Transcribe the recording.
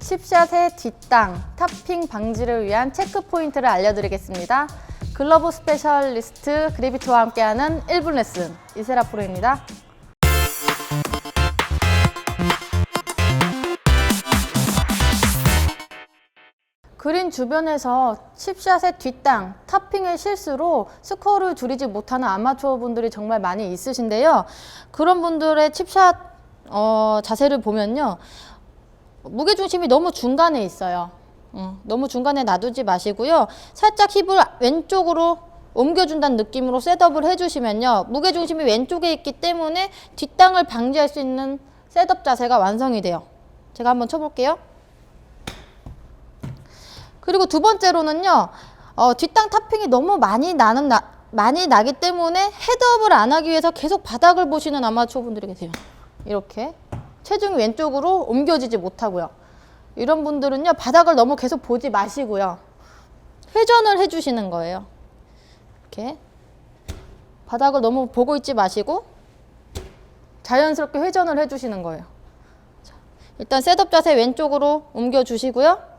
칩샷의 뒷땅, 탑핑 방지를 위한 체크 포인트를 알려드리겠습니다. 글러브 스페셜리스트 그래비토와 함께하는 1분 레슨 이세라 프로입니다. 그린 주변에서 칩샷의 뒷땅, 탑핑의 실수로 스코어를 줄이지 못하는 아마추어 분들이 정말 많이 있으신데요. 그런 분들의 칩샷 어, 자세를 보면요. 무게 중심이 너무 중간에 있어요. 음, 너무 중간에 놔두지 마시고요. 살짝 힙을 왼쪽으로 옮겨준다는 느낌으로 셋업을 해주시면요. 무게 중심이 왼쪽에 있기 때문에 뒷땅을 방지할 수 있는 셋업 자세가 완성이 돼요. 제가 한번 쳐볼게요. 그리고 두 번째로는요, 어, 뒷땅 탑핑이 너무 많이 나는 나, 많이 나기 때문에 헤드업을 안 하기 위해서 계속 바닥을 보시는 아마추어 분들이 계세요. 이렇게 체중이 왼쪽으로 옮겨지지 못하고요. 이런 분들은요, 바닥을 너무 계속 보지 마시고요. 회전을 해주시는 거예요. 이렇게 바닥을 너무 보고 있지 마시고 자연스럽게 회전을 해주시는 거예요. 자, 일단 셋업 자세 왼쪽으로 옮겨주시고요.